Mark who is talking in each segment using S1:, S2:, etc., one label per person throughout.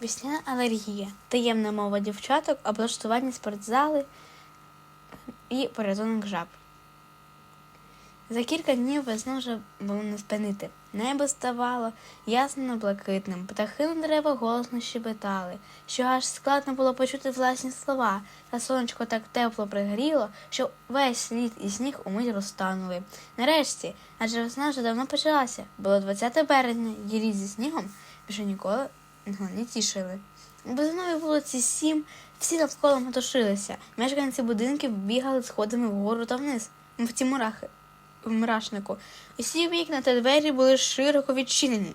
S1: Весняна алергія, таємна мова дівчаток, облаштування спортзали і порятунок жаб. За кілька днів весну вже було не спинити. Небо ставало ясно блакитним, птахи на деревах голосно щебетали, що аж складно було почути власні слова, та сонечко так тепло пригріло, що весь слід і сніг умить розтанули. Нарешті, адже весна вже давно почалася, було 20 березня, ділі зі снігом вже ніколи його не тішили. Безновій вулиці сім всі навколо метушилися. Мешканці будинків бігали сходами вгору та вниз, мов ті мурахи в мурашнику. Усі вікна та двері були широко відчинені.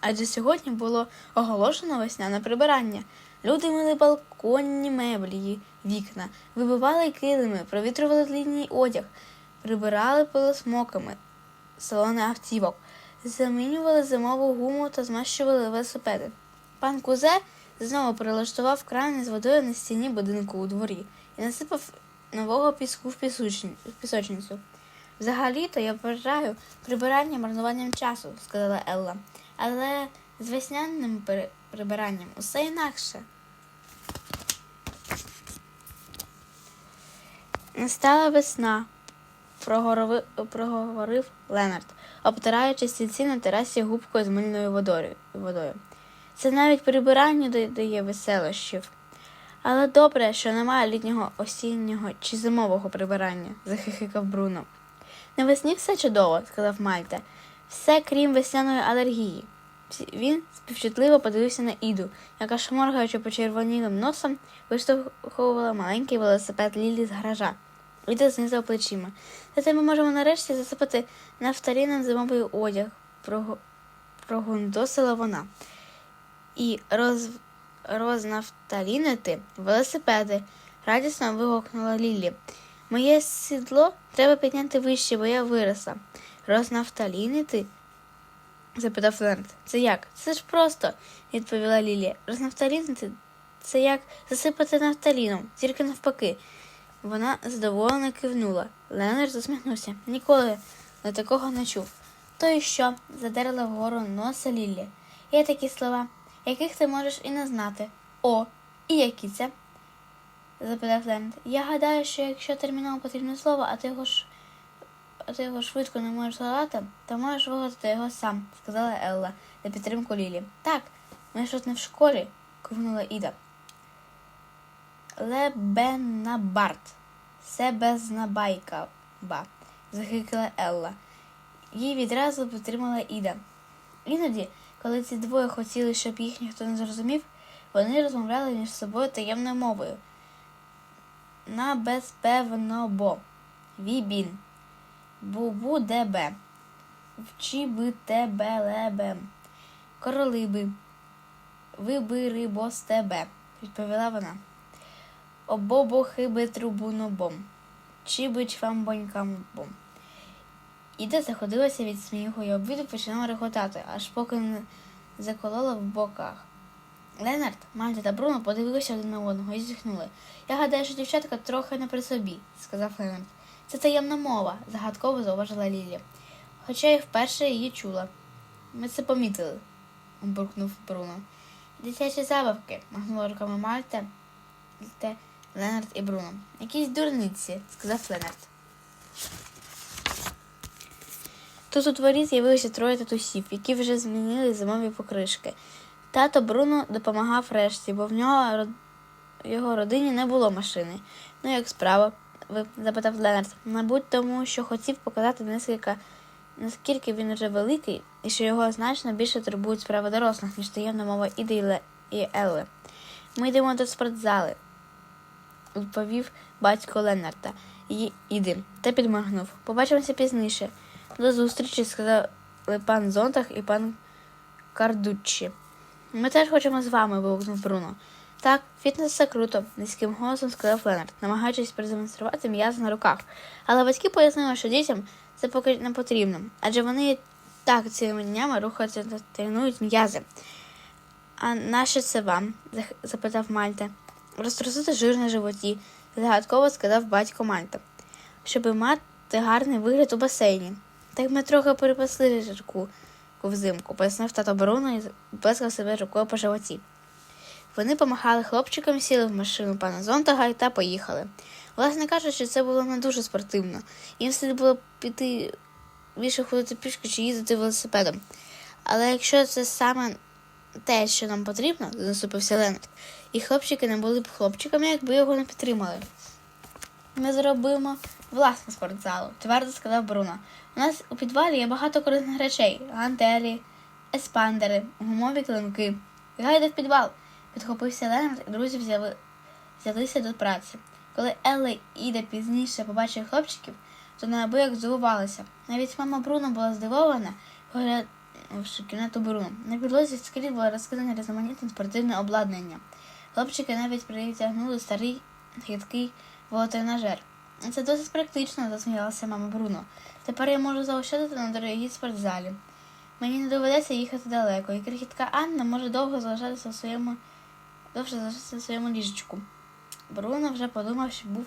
S1: Адже сьогодні було оголошено весняне прибирання. Люди мили балконні меблі, вікна, вибивали килими, провітрювали ліній одяг, прибирали пилосмоками, салони автівок, замінювали зимову гуму та змащували велосипеди. Пан Кузе знову прилаштував крани з водою на стіні будинку у дворі і насипав нового піску в пісочницю. Взагалі-то я вважаю прибирання марнуванням часу, сказала Елла. Але з весняним прибиранням усе інакше. Настала весна, проговорив Ленард, обтираючи стільці на терасі губкою з мильною водою. Це навіть прибиранню додає веселощів. Але добре, що немає літнього осіннього чи зимового прибирання, захихикав Бруно. Навесні все чудово, сказав Мальта. Все крім весняної алергії. Він співчутливо подивився на Іду, яка, шморгаючи почервонілим носом, виштовхувала маленький велосипед Лілі з гаража. Іда знизав плечима. Зате ми можемо нарешті засипати нафталіном зимовий одяг, прогундосила вона. І роз... рознавталінити велосипеди, радісно вигукнула Лілі. Моє сідло треба підняти вище, бо я виросла. Рознавталінити? запитав Ленд. Це як? Це ж просто, відповіла Лілі. Рознавталінити це як засипати нафталіном, тільки навпаки. Вона задоволено кивнула. Ленард усміхнувся. Ніколи на такого не чув. То і що? задерла вгору носа Лілі. Є такі слова, яких ти можеш і не знати. О, і які це? запитав Ленд. Я гадаю, що якщо терміново потрібне слово, а ти його ж а ти його швидко не можеш згадати, то можеш вигадати його сам, сказала Елла на підтримку Лілі. Так, ми ж тут не в школі, кивнула Іда. Лебенабарт. Себезнабайка, ба, захикала Елла. Їй відразу підтримала Іда. Іноді, коли ці двоє хотіли, щоб їх ніхто не зрозумів, вони розмовляли між собою таємною мовою. На безпевно бо. Вібін. Бубу дебе. Вчі би тебе лебем. Королиби. Вибири бо з тебе, відповіла вона. Обобо хиби трубунобом. Чи бич вам бонькам бом. Іда заходилася від сміху і обіду починала реготати, аж поки не заколола в боках. Ленард, Мальта та Бруно подивилися один на одного і зітхнули. Я гадаю, що дівчатка трохи не при собі, сказав Ленард. Це таємна мова, загадково зауважила Лілі. Хоча й вперше її чула. Ми це помітили, буркнув Бруно. Дитячі забавки, махнула руками Мальта, Ленард і Бруно. Якісь дурниці, сказав Ленард. Тут у дворі з'явилося троє татусів, які вже змінили зимові покришки. Тато Бруно допомагав решті, бо в нього його родині не було машини. Ну, як справа? Запитав Ленард. Мабуть, тому що хотів показати наскільки, наскільки він уже великий, і що його значно більше турбують справи дорослих, ніж таємна мова Іди і Елли. Ми йдемо до спортзали, відповів батько Ленарда. І іди, та підморгнув. Побачимося пізніше. До зустрічі, сказали пан Зонтах і пан Кардуччі. Ми теж хочемо з вами, вигукнув Бруно. Так, фітнес це круто, низьким голосом сказав Ленард, намагаючись продемонструвати м'язи на руках. Але батьки пояснили, що дітям це поки не потрібно, адже вони так цілими днями рухаються та тренують м'язи. А нащо це вам? запитав Мальта. Розтрусити жир на животі, загадково сказав батько Мальта. Щоби мати гарний вигляд у басейні. Так ми трохи перепасли жирку, взимку, пояснив тато Бруно і плескав себе рукою по животі. Вони помахали хлопчикам, сіли в машину пана Зонтага та поїхали. Власне кажучи, це було не дуже спортивно. Їм слід було піти більше ходити пішки чи їздити велосипедом. Але якщо це саме те, що нам потрібно, наступився Ленард, і хлопчики не були б хлопчиками, якби його не підтримали. Ми зробимо власну спортзалу, твердо сказав Бруно. У нас у підвалі є багато корисних речей: гантелі, еспандери, гумові клинки. Гайде в підвал. Підхопився Ленард, і друзі взяли, взялися до праці. Коли Елла і Іда пізніше побачили хлопчиків, то неабияк здивувалися. Навіть мама Бруно була здивована, оглянувши кімнату Бруно. На підлозі скрізь було розкидане різноманітне спортивне обладнання. Хлопчики навіть притягнули старий гидкий велотренажер. Це досить практично, засміялася мама Бруно. Тепер я можу заощадити на дорогій спортзалі. Мені не доведеться їхати далеко, і крихітка Анна може довго залишатися в своєму довше залишитися в своєму ліжечку. Бруно вже подумав, що був,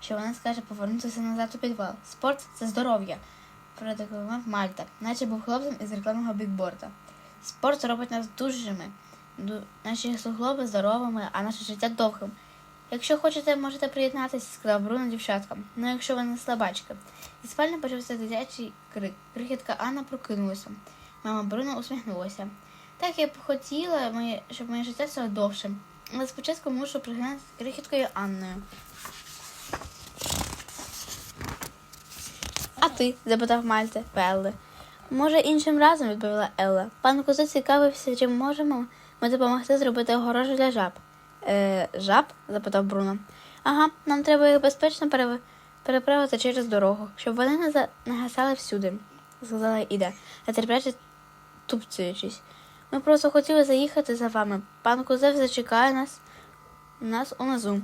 S1: що вона скаже повернутися назад у підвал. Спорт це здоров'я, продекламував Мальта, наче був хлопцем із рекламного бікборда. Спорт робить нас дужими, наші суглоби здоровими, а наше життя довгим. Якщо хочете, можете приєднатися, сказав Бруно дівчаткам. Ну, якщо ви не слабачки. І спальні почався дитячий крик. Крихітка Анна прокинулася. Мама Бруно усміхнулася. Так я б хотіла, щоб моє життя стало довшим. Але спочатку мушу пригнати крихіткою Анною. А ти? запитав Мальте Велли. Може, іншим разом, відповіла Елла. Пан Кузо цікавився, чи можемо ми допомогти зробити огорожу для жаб. Е, жаб? запитав Бруно. Ага, нам треба їх безпечно перев... переправити через дорогу, щоб вони не, за... не гасали всюди, сказала Іда, нетерпляче тупцюючись. Ми просто хотіли заїхати за вами. Пан Кузев зачекає нас, нас унизу.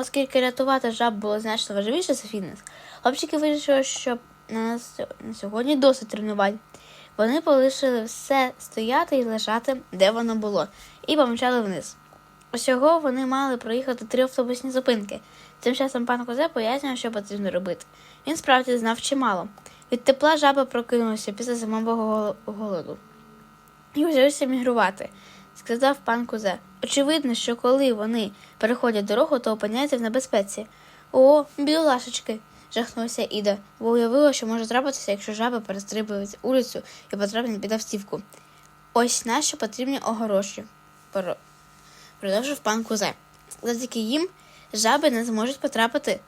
S1: Оскільки рятувати жаб було значно важливіше за фітнес, хлопчики вирішили, що на нас на сьогодні досить тренувань. Вони полишили все стояти і лежати, де воно було, і помчали вниз. Усього вони мали проїхати три автобусні зупинки. Тим часом пан Козе пояснював, що потрібно робити. Він справді знав чимало. Від тепла жаба прокинулася після зимового голоду і взявся мігрувати, сказав пан Кузе. Очевидно, що коли вони переходять дорогу, то опиняються в небезпеці. О, бідолашечки, жахнулася Іда, бо уявила, що може трапитися, якщо жаби перестрибують вулицю і потраплять під автівку. Ось нащо потрібні огороші, продовжив пан Кузе. Завдяки їм жаби не зможуть потрапити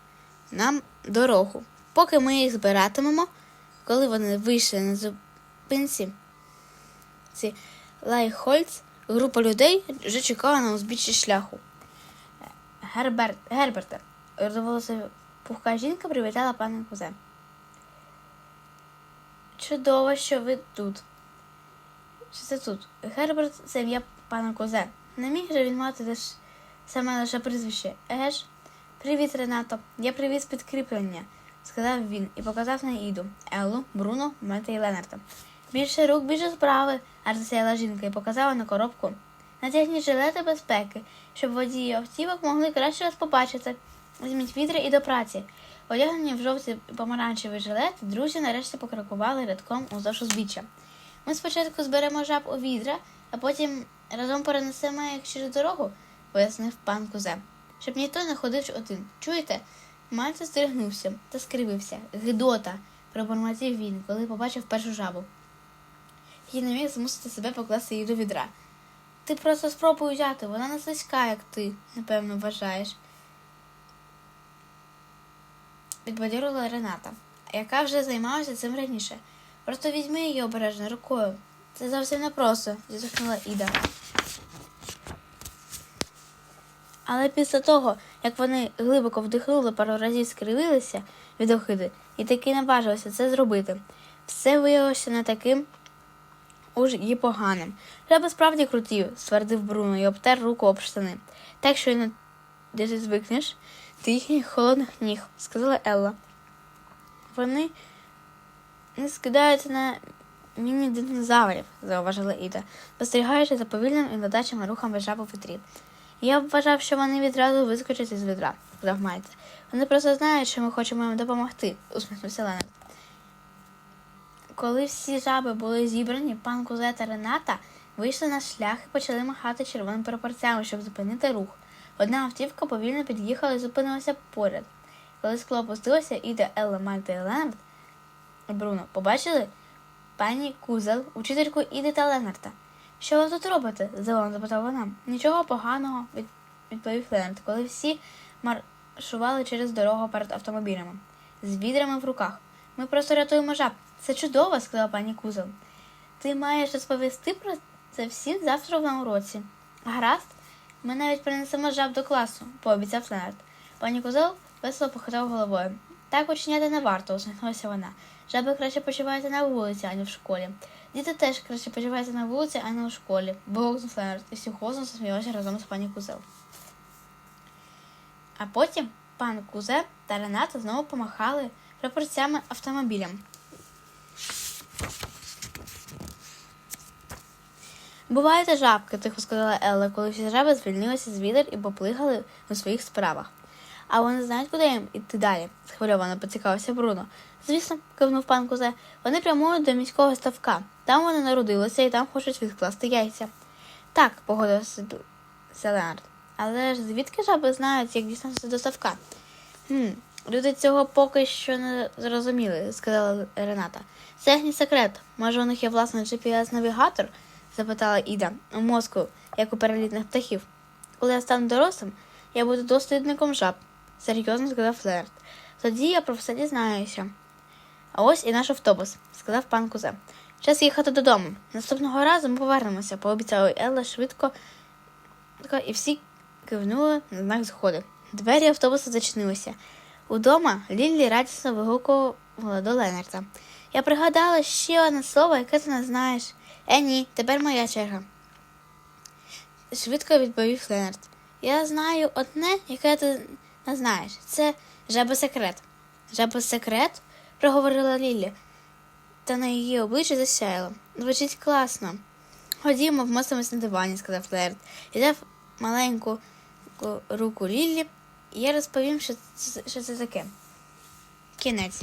S1: нам дорогу. Поки ми їх збиратимемо, коли вони вийшли на зупинці, ці Лайхольц, група людей вже чекала на узбіччі шляху. Герберт, Герберте, родоволоса пухка жінка привітала пана Кузе. Чудово, що ви тут. Що це тут? Герберт це ім'я пана Козе. Не міг же він мати лиш саме лише прізвище. Еге ж? Привіт, Ренато. Я привіз підкріплення, сказав він і показав на Іду, Еллу, Бруно, Мета і Ленарта. Більше рук, більше справи, аж засяяла жінка і показала на коробку. Натягніть жилети безпеки, щоб водії автівок могли краще вас побачити. Візьміть відра і до праці. Одягнені в жовтий помаранчевий жилет, друзі нарешті покрокували рядком уздовж узбіччя. Ми спочатку зберемо жаб у відра, а потім разом перенесемо їх через дорогу, пояснив пан Кузе. Щоб ніхто не ходив один. Чуєте? Мальце стригнувся та скривився. Гидота, пробормотів він, коли побачив першу жабу. І не міг змусити себе покласти її до відра. Ти просто спробуй взяти, вона не слизька, як ти, напевно, вважаєш. Підбадьорила Рената, яка вже займалася цим раніше. Просто візьми її обережно рукою. Це зовсім непросто, зітхнула Іда. Але після того, як вони глибоко вдихнули, пару разів скривилися від охиди і таки наважилися це зробити, все виявилося не таким уж і поганим. Жаби справді круті, ствердив Бруно і обтер руку об штани. Так що не де ти звикнеш до їхніх холодних ніг, сказала Елла. Вони не скидаються на міні-динозаврів, зауважила Іда, спостерігаючи за повільним і ледачими рухами жаб у вітрі. Я б вважав, що вони відразу вискочать із відра, сказав. Вони просто знають, що ми хочемо їм допомогти, усміхнувся Ленард. Коли всі жаби були зібрані, пан Кузе та Рената вийшли на шлях і почали махати червоними прапорцями, щоб зупинити рух. Одна автівка повільно під'їхала і зупинилася поряд. Коли скло опустилося, Іда, Елла, Мальта і Ленард Бруно побачили пані Кузел, учительку Іди та Ленарта. Що ви тут робите? Зелено запитала вона. Нічого поганого, відповів Ленард, коли всі маршували через дорогу перед автомобілями з відрами в руках. Ми просто рятуємо жаб. Це чудово, сказала пані Кузел. Ти маєш розповісти про це всім завтра на уроці. Гаразд, ми навіть принесемо жаб до класу, пообіцяв Ленард. Пані Кузел весело похитав головою. Так учиняти не варто, усміхнулася вона. Жаби краще почуваються на вулиці, ані в школі. Діти теж краще почуваються на вулиці, а не у школі. Вигукнув Ленард, і всі голосно разом з пані Кузел. А потім пан Кузе та Рената знову помахали прапорцями автомобілям. Буваєте жабки, тихо сказала Елла, коли всі жаби звільнилися з відер і поплигали у своїх справах. А вони знають, куди їм іти далі? схвильовано поцікавився Бруно. Звісно, кивнув пан Кузе. Вони прямують до міського ставка. Там вони народилися і там хочуть відкласти яйця. Так, погодився Селенард. Але ж звідки жаби знають, як дістатися до ставка? Хм, люди цього поки що не зрозуміли, сказала Рената. Це їхній секрет. Може, у них є власний GPS-навігатор? Запитала Іда у мозку, як у перелітних птахів. Коли я стану дорослим, я буду дослідником жаб, серйозно сказав Флерт. Тоді я про все дізнаюся. А ось і наш автобус, сказав пан Кузе. Час їхати додому. Наступного разу ми повернемося, пообіцяла Елла швидко, і всі кивнули на знак згоди. Двері автобуса зачинилися. Удома Ліллі радісно вигукувала до Ленарта. Я пригадала ще одне слово, яке ти не знаєш. Е, ні, тепер моя черга. Швидко відповів Ленард. Я знаю одне, яке ти не знаєш. Це жаба-секрет. Жаба-секрет? проговорила Лілі, та на її обличчі засяяло. Звучить класно. Ходімо, вмостимось на дивані, сказав Ленард. І дав маленьку руку Ліллі, і я розповім, що це, що це таке. Кінець.